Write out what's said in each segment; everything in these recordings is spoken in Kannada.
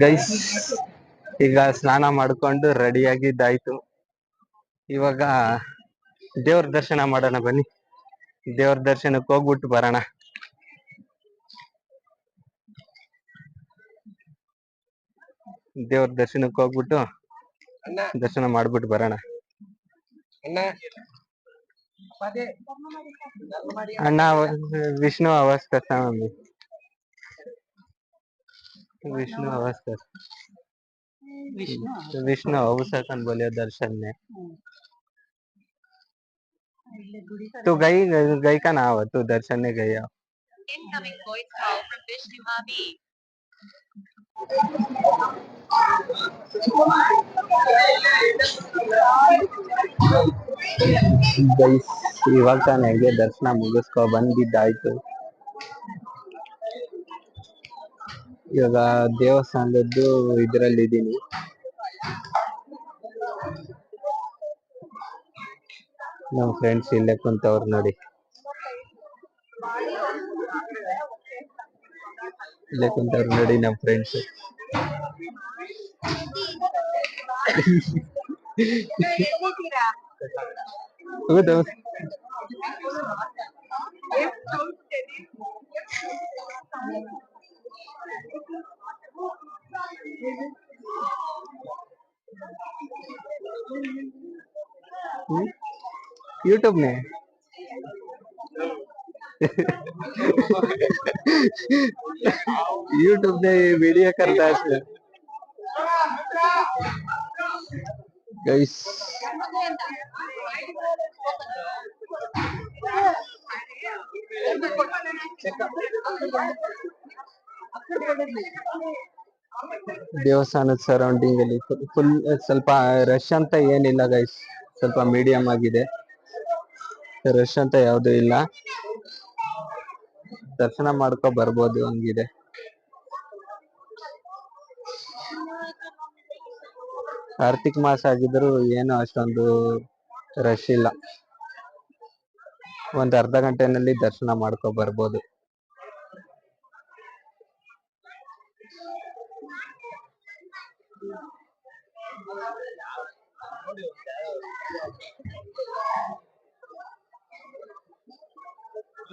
ಗೈಸ್ ಈಗ ಸ್ನಾನ ಮಾಡ್ಕೊಂಡು ರೆಡಿ ಆಗಿದ್ದಾಯ್ತು. ಇವಾಗ ದೇವ್ರ ದರ್ಶನ ಮಾಡೋಣ ಬನ್ನಿ. ದೇವ್ರ ದರ್ಶನಕ್ಕೆ ಹೋಗ್ಬಿಟ್ಟು ಬರೋಣ. ದೇವ್ರ ದರ್ಶನಕ್ಕೆ ಹೋಗ್ಬಿಟ್ಟು ದರ್ಶನ ಮಾಡ್ಬಿಟ್ಟು ಬರೋಣ. ಅಣ್ಣ. ವಿಷ್ಣು ಅವಸ್ಥ ಸ್ವಾಮಿ विष्णु आवास विष्णु अवसर बोलिया दर्शन ने तो गई गई का ना तो दर्शन ने गई गई दर्शन मुगस को बंद दाई तो. ಇವಾಗ ದೇವಸ್ಥಾನದ್ದು ಇದರಲ್ಲಿ ಇದ್ದೀನಿ ನಮ್ ಫ್ರೆಂಡ್ಸ್ ಇಲ್ಲೇ ಕುಂತವ್ರು ನೋಡಿ. ಇಲ್ಲೇ ಕುಂತವ್ರು ನೋಡಿ ನಮ್ ಫ್ರೆಂಡ್ಸ್ ಹೌದು यूट्यूब में यूट्यूब में वीडियो करता है गाइस ದೇವಸ್ಥಾನದ ಸರೌಂಡಿಂಗ್ ಅಲ್ಲಿ ಫುಲ್ ಸ್ವಲ್ಪ ರಶ್ ಅಂತ ಏನಿಲ್ಲ ಗೈಸ್ ಸ್ವಲ್ಪ ಮೀಡಿಯಂ ಆಗಿದೆ ರಶ್ ಅಂತ ಯಾವ್ದು ಇಲ್ಲ. ದರ್ಶನ ಮಾಡ್ಕೊ ಬರ್ಬೋದು ಹಂಗಿದೆ. ಕಾರ್ತಿಕ್ ಮಾಸ ಆಗಿದ್ರು ಏನು ಅಷ್ಟೊಂದು ರಶ್ ಇಲ್ಲ. ಒಂದ್ ಅರ್ಧ ಗಂಟೆನಲ್ಲಿ ದರ್ಶನ ಮಾಡ್ಕೊ ಬರ್ಬೋದು.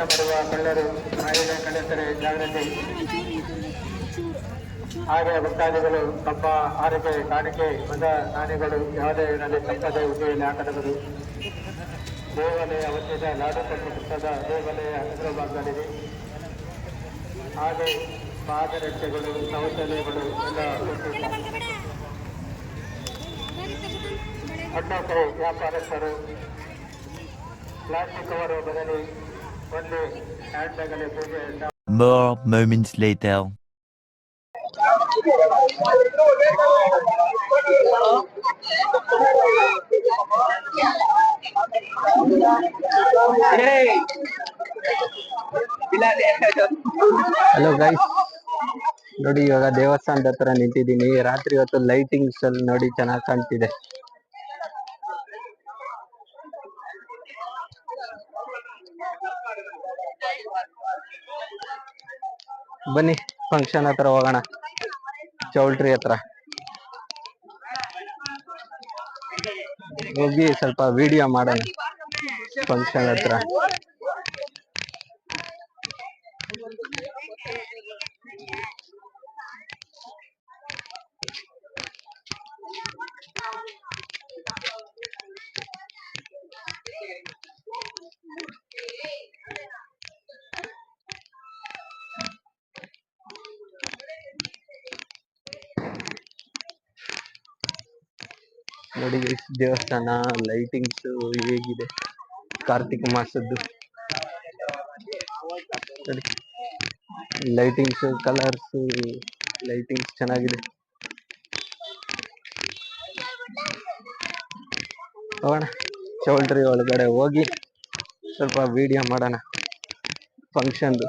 ಮಾಡುವ ಕಳ್ಳರು ಮಹಿಳೆ ಕಳ್ಳತರೆ ಜಾಗೃತಿ ಹಾಗೆ ಭಕ್ತಾದಿಗಳು ತಮ್ಮ ಆರೈಕೆ ಕಾಣಿಕೆ, ಮದ ನಾಣ್ಯಗಳು ಯಾವುದೇ ಇರಲಿ ತಪ್ಪದೇ ಉದ್ಯೋಗದಲ್ಲಿ ಹಾಕಬಹುದು ದೇವಾಲಯ ಅವಶ್ಯದ ಲಾಡು ಕೊಟ್ಟು ಪುಸ್ತಕ ದೇವಾಲಯ ಅಗ್ರ ಭಾಗದಲ್ಲಿದೆ ಹಾಗೆ ಪಾದರಕ್ಷೆಗಳು ಶೌಚಾಲಯಗಳು ಎಲ್ಲ ಕೊಟ್ಟಿದ್ದಾರೆ ಹಣ್ಣು ವ್ಯಾಪಾರಸ್ಥರು ಪ್ಲಾಸ್ಟಿಕ್ ಕವರು ಬದಲಿ ಒಂದು ಹ್ಯಾಂಡ್ ಬ್ಯಾಗಲ್ಲಿ ಪೂಜೆ More moments later. Hello guys ನೋಡಿ, ಇವಾಗ ದೇವಸ್ಥಾನದ ಹತ್ರ ನಿಂತಿದ್ದೀನಿ. ರಾತ್ರಿ ಹೊತ್ತು ಲೈಟಿಂಗ್ಸ್ ಅಲ್ಲಿ ನೋಡಿ ಚೆನ್ನಾಗಿ ಕಾಣ್ತಿದೆ. ಬನ್ನಿ ಫಂಕ್ಷನ್ ಹತ್ರ ಹೋಗೋಣ. ಚೌಲ್ಟ್ರಿ ಹತ್ರ. ಹೋಗಿ ಸ್ವಲ್ಪ ವಿಡಿಯೋ ಮಾಡೋಣ. ಫಂಕ್ಷನ್ ಹತ್ರ. ನೋಡಿ ದೇವಸ್ಥಾನ ಲೈಟಿಂಗ್ಸ್ ಹೇಗಿದೆ. ಕಾರ್ತಿಕ ಮಾಸದ್ದು. ಲೈಟಿಂಗ್ಸ್ ಕಲರ್ಸ್ ಲೈಟಿಂಗ್ಸ್ ಚೆನ್ನಾಗಿದೆ. ಹೋಗೋಣ. ಚೌಲ್ಟ್ರಿ ಒಳಗಡೆ ಹೋಗಿ ಸ್ವಲ್ಪ ವಿಡಿಯೋ ಮಾಡೋಣ. ಫಂಕ್ಷನ್ದು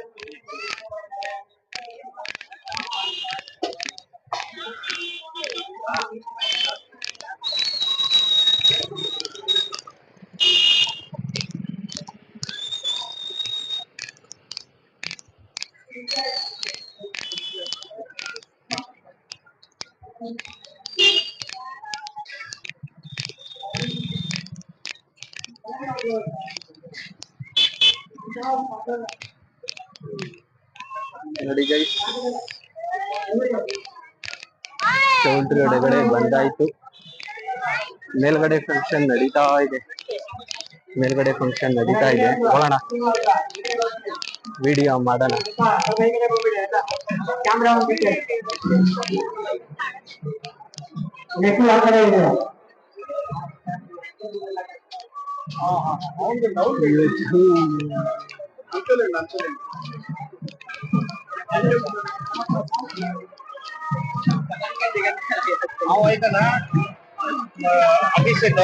ನೋಡಿ ಗೈಸ್ ಚೌಲ್ಟ್ರಿ ಒಳಗಡೆ ಬಂದಾಯ್ತು. ಮೇಲ್ಗಡೆ ಫಂಕ್ಷನ್ ನಡೀತಾ ಇದೆ. ಮೇಲ್ಗಡೆ ಫಂಕ್ಷನ್ ನಡೀತಾ ಇದೆ. ನೋಡೋಣ. ವಿಡಿಯೋ ಮಾಡೋಣ. YouTube. అంతేలేండి అంతేలేండి ನಾವು ಆಯ್ತಾನ ಅಭಿಷೇಕ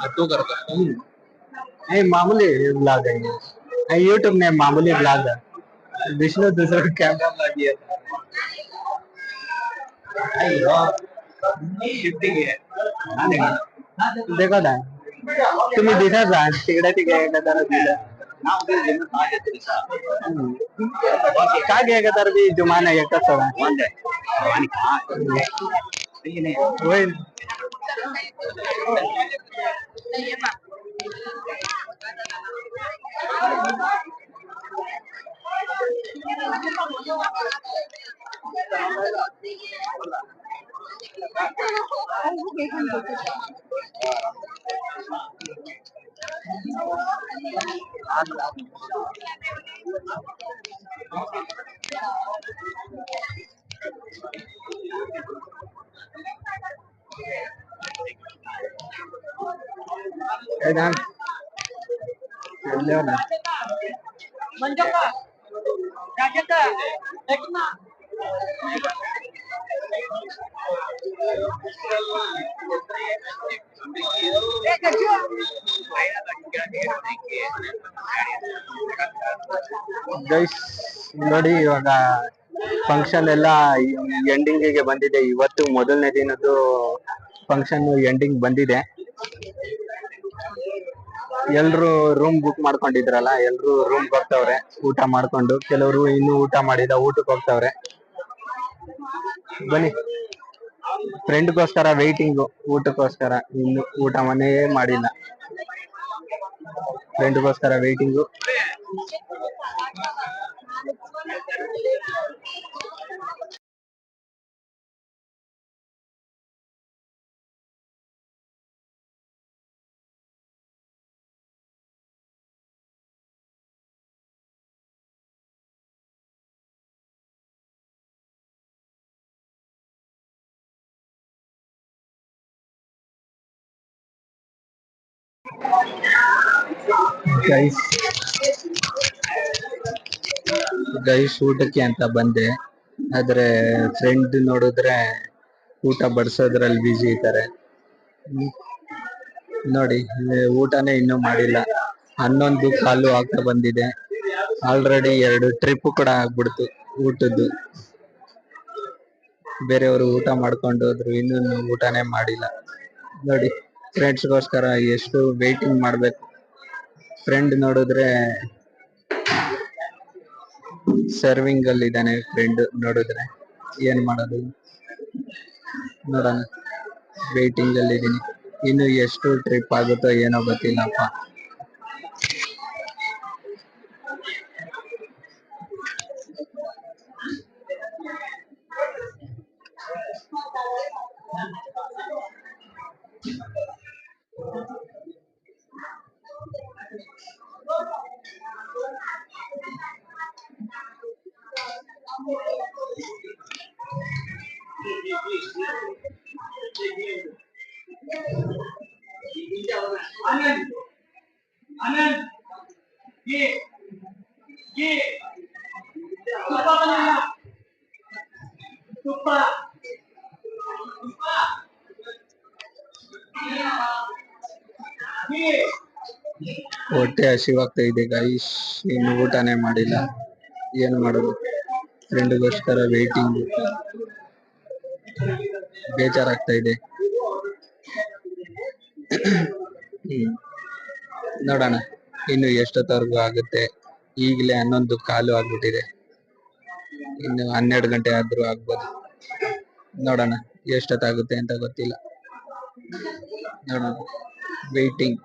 అర్థం ब्लॉग है। हम्म। బ్లాగ్ हाँ, YouTube ने నేను ब्लॉग है। विष्णु दूसरा कैमरा लग गया देखो। ना। तुम्ही दिसत जा तिकडे तिकडे गदार काय घ्या गदार भी? जुमाना एकच तो होईल ಗೈಸ್ ನೋಡಿ ಇವಾಗ ಫಂಕ್ಷನ್ ಎಲ್ಲ ಎಂಡಿಂಗ್ಗೆ ಬಂದಿದೆ. ಇವತ್ತು ಮೊದಲನೇ ದಿನದ್ದು ಫಂಕ್ಷನ್ ಎಂಡಿಂಗ್ ಬಂದಿದೆ. ಎಲ್ರು ರೂಮ್ ಬುಕ್ ಮಾಡ್ಕೊಂಡಿದ್ರಲ್ಲ, ಎಲ್ರು ರೂಮ್ ಹೋಗ್ತವ್ರೆ, ಊಟ ಮಾಡ್ಕೊಂಡು. ಕೆಲವರು ಇನ್ನು ಊಟ ಮಾಡಿದ ಊಟಕ್ಕೆ ಹೋಗ್ತವ್ರೆ. ಬನ್ನಿ. ಫ್ರೆಂಡ್ಗೋಸ್ಕರ ವೇಟಿಂಗ್ ಊಟಕ್ಕೋಸ್ಕರ. ಇನ್ನು ಊಟ ಮನೇ ಮಾಡಿಲ್ಲ. ಫ್ರೆಂಡ್ಗೋಸ್ಕರ ವೇಟಿಂಗು ಗೈಸ್ ಗೈಸ್ ಊಟಕ್ಕೆ ಅಂತ ಬಂದೆ. ಆದ್ರೆ ಫ್ರೆಂಡ್ ನೋಡಿದ್ರೆ ಊಟ ಬಡ್ಸೋದ್ರಲ್ಲಿ ಬಿಜಿ ಇದ್ದಾರೆ. ನೋಡಿ, ಊಟನೇ ಇನ್ನೂ ಮಾಡಿಲ್ಲ. ಹನ್ನೊಂದು ಕಾಲು ಆಗ್ತಾ ಬಂದಿದೆ. ಆಲ್ರೆಡಿ ಎರಡು ಟ್ರಿಪ್ ಕೂಡ ಆಗ್ಬಿಡ್ತು ಊಟದ್ದು. ಬೇರೆಯವರು ಊಟ ಮಾಡ್ಕೊಂಡು ಹೋದ್ರು, ಇನ್ನೂ ಊಟನೇ ಮಾಡಿಲ್ಲ. ನೋಡಿ. ಫ್ರೆಂಡ್ಸ್ಗೋಸ್ಕರ ಎಷ್ಟು ವೇಟಿಂಗ್ ಮಾಡ್ಬೇಕು? ಫ್ರೆಂಡ್ ನೋಡಿದ್ರೆ ಸರ್ವಿಂಗ್ ಅಲ್ಲಿ ಇದ್ದಾನೆ ಫ್ರೆಂಡ್ ನೋಡಿದ್ರೆ. ಏನ್ ಮಾಡೋದು? ನೋಡೋಣ. ವೇಟಿಂಗ್ ಅಲ್ಲಿ ಇದೀನಿ ಇನ್ನು ಎಷ್ಟು ಟ್ರಿಪ್ ಆಗುತ್ತೋ ಏನೋ ಗೊತ್ತಿಲ್ಲಪ್ಪ. ಹೊಟ್ಟೆ ಹಸಿವಾಗ್ತಾ ಇದೆ ಗೈಸ್ ಇನ್ನು ಊಟನೇ ಮಾಡಿಲ್ಲ. ಏನ್ ಮಾಡೋದು? ಫ್ರೆಂಡ್ಗೋಸ್ಕರ ವೇಟಿಂಗ್ ಬೇಜಾರಾಗ್ತಾ ಇದೆ. ನೋಡೋಣ, ಇನ್ನು ಎಷ್ಟೊತ್ತವರೆಗೂ ಆಗುತ್ತೆ? ಈಗಲೇ ಹನ್ನೊಂದು ಕಾಲು ಆಗ್ಬಿಟ್ಟಿದೆ. ಇನ್ನು ಹನ್ನೆರಡು ಗಂಟೆ ಆದ್ರೂ ಆಗ್ಬೋದು. ನೋಡೋಣ, ಎಷ್ಟೊತ್ತಾಗುತ್ತೆ ಅಂತ ಗೊತ್ತಿಲ್ಲ. ನೋಡೋಣ. ವೇಟಿಂಗ್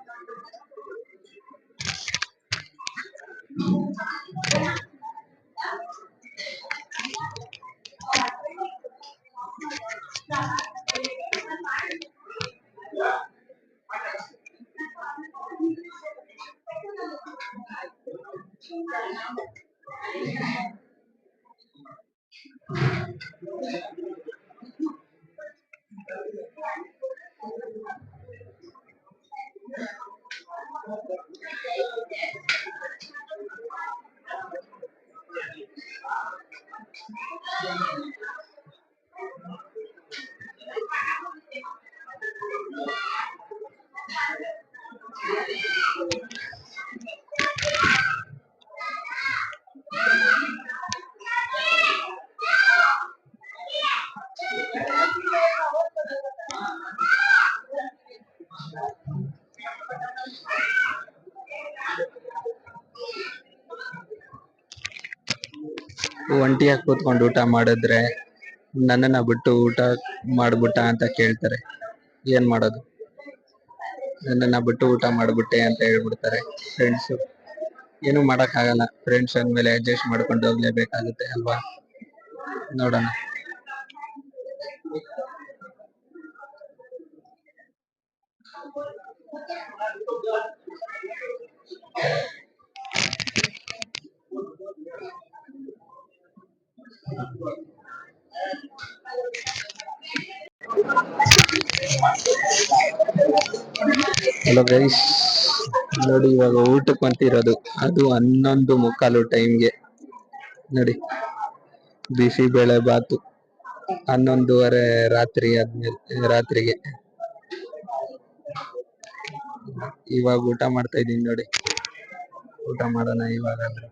ಒಂಟಿಯಾಗಿ ಕೂತ್ಕೊಂಡು ಊಟ ಮಾಡಿದ್ರೆ ನನ್ನನ್ನ ಬಿಟ್ಟು ಊಟ ಮಾಡ್ಬಿಟ್ಟ ಅಂತ ಕೇಳ್ತಾರೆ. ಏನ್ ಮಾಡೋದು? ನನ್ನನ್ನ ಬಿಟ್ಟು ಊಟ ಮಾಡ್ಬಿಟ್ಟೆ ಅಂತ ಹೇಳ್ಬಿಡ್ತಾರೆ ಫ್ರೆಂಡ್ಸ್ ಏನು ಮಾಡಕ್ ಆಗಲ್ಲ. ಫ್ರೆಂಡ್ಸ್ ಅಂದ್ಮೇಲೆ ಅಡ್ಜಸ್ಟ್ ಮಾಡ್ಕೊಂಡು ಹೋಗ್ಲೇಬೇಕಾಗುತ್ತೆ ಅಲ್ವಾ? ನೋಡೋಣ. ಹಲೋ ಗೈಸ್ ನೋಡಿ, ಇವಾಗ ಊಟಕ್ಕೆ ಬಂತಿರೋದು ಅದು ಹನ್ನೊಂದು ಮುಕ್ಕಾಲು ಟೈಮ್ಗೆ ನೋಡಿ, ಬಿಸಿ ಬೇಳೆ ಬಾತು. ಹನ್ನೊಂದುವರೆ ರಾತ್ರಿ ಆದ್ಮೇಲೆ, ರಾತ್ರಿಗೆ. ಇವಾಗ ಊಟ ಮಾಡ್ತಾ ಇದ್ದೀನಿ ನೋಡಿ. ಊಟ ಮಾಡೋಣ ಇವಾಗಾದ್ರೆ.